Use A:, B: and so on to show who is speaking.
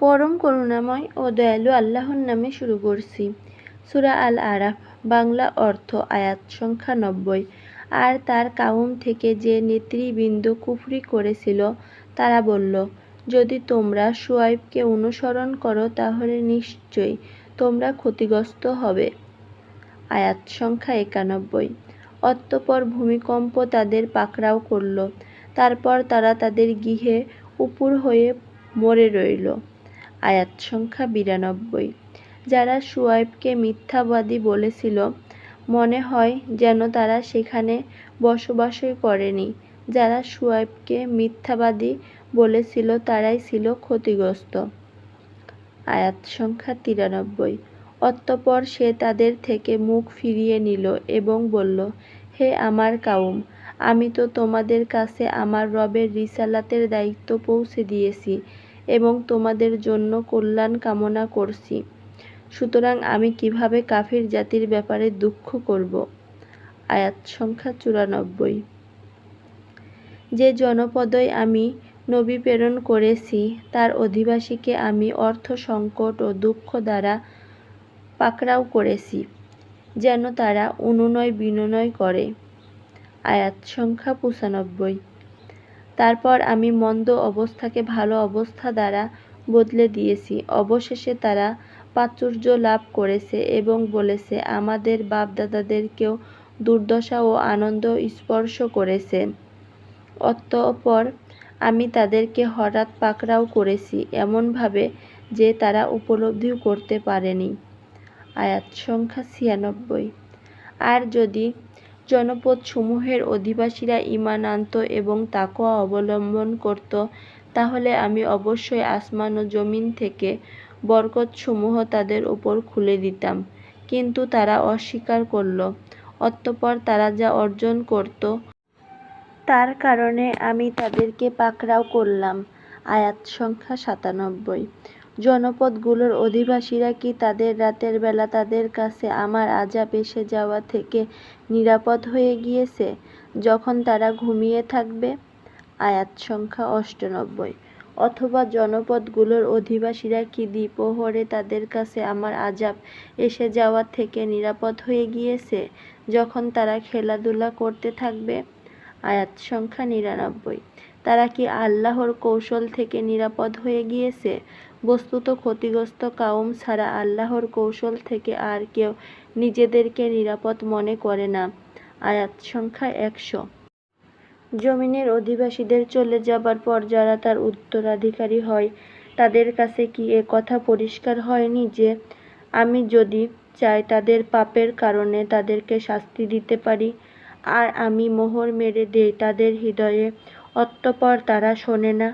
A: পরম করুণাময় ও দয়ালু আল্লাহর নামে শুরু করছি। সূরা আল আরাফ বাংলা অর্থ, আয়াত সংখ্যা নব্বই। আর তার কাউম থেকে যে নেতৃবৃন্দ কুফরি করেছিল, তারা বলল, যদি তোমরা শুয়াইবকে অনুসরণ করো, তাহলে নিশ্চয়ই তোমরা ক্ষতিগ্রস্ত হবে। আয়াত সংখ্যা একানব্বই। অতঃপর ভূমিকম্প তাদের পাকড়াও করল। তারপর তারা তাদের গৃহে উপুর হয়ে মরে রইল। আয়াত সংখ্যা বিরানব্বই। যারা শুয়াইবকে মিথ্যাবাদী বলেছিল, মনে হয় যেন তারা সেখানে বসবাসই করেনি। যারা শুয়াইবকে মিথ্যাবাদী বলেছিল, তারাই ছিল ক্ষতিগ্রস্ত। আয়াত সংখ্যা তিরানব্বই। অতঃপর সে তাদের থেকে মুখ ফিরিয়ে নিল এবং বলল, হে আমার কাউম, আমি তো তোমাদের কাছে আমার রবের রিসালাতের দায়িত্ব পৌঁছে দিয়েছি। এবং তোমাদের জন্য কল্যাণ কামনা করছি। সুতরাং আমি কীভাবে কাফির জাতির ব্যাপারে দুঃখ করব? আয়াত সংখ্যা চুরানব্বই। যে জনপদই আমি নবী প্রেরণ করেছি, তার অধিবাসীকে আমি অর্থ সংকট ও দুঃখ দ্বারা পাকড়াও করেছি, যেন তারা অনুনয় বিনয় করে। আয়াত সংখ্যা পঁচানব্বই। তারপর আমি মন্দ অবস্থাকে ভালো অবস্থা দ্বারা বদলে দিয়েছি। অবশেষে তারা প্রাচুর্য লাভ করেছে এবং বলেছে, আমাদের বাপদাদাদেরকেও দুর্দশা ও আনন্দ স্পর্শ করেছে। অতঃপর আমি তাদেরকে হঠাৎ পাকড়াও করেছি এমনভাবে যে তারা উপলব্ধিও করতে পারেনি। আয়াত সংখ্যা ছিয়ানব্বই। আর যদি জনপদসমূহের অধিবাসীরা ঈমান আনত এবং তাকওয়া অবলম্বন করত, তাহলে আমি অবশ্যই আসমান ও জমিন থেকে বরকতসমূহ তাদের উপর খুলে দিতাম। কিন্তু তারা অস্বীকার করল, অতঃপর তারা যা অর্জন করত, তার কারণে আমি তাদেরকে পাকড়াও করলাম। আয়াত সংখ্যা সাতানব্বই। জনপদগুলোর অধিবাসীরা কি তাদের রাতের বেলা তাদের কাছে আমার আজাব এসে যাওয়া থেকে নিরাপদ হয়ে গিয়েছে? যখন তারা ঘুমিয়ে থাকবে? আয়াত সংখ্যা অষ্টানব্বই। অথবা জনপদগুলোর অধিবাসীরা কি দ্বিপ্রহরে তাদের কাছে আমার আজাব এসে যাওয়া থেকে নিরাপদ হয়ে গিয়েছে যখন তারা খেলাধুলা করতে থাকবে? আয়াত সংখ্যা নিরানব্বই। তারা কি আল্লাহর কৌশল থেকে নিরাপদ হয়ে গিয়েছে? বস্তুত ক্ষতিগ্রস্ত কাউম ছাড়া আল্লাহর কৌশল থেকে আর কেউ নিজেদেরকে নিরাপদ মনে করে না। আয়াত সংখ্যা একশো। জমিনের অধিবাসীদের চলে যাবার পর যারা তার উত্তরাধিকারী হয়, তাদের কাছে কি এ কথা পরিষ্কার হয়নি যে, আমি যদি চাই তাদের পাপের কারণে তাদেরকে শাস্তি দিতে পারি, আর আমি মোহর মেরে দেই তাদের হৃদয়ে, অতঃপর তারা শোনে না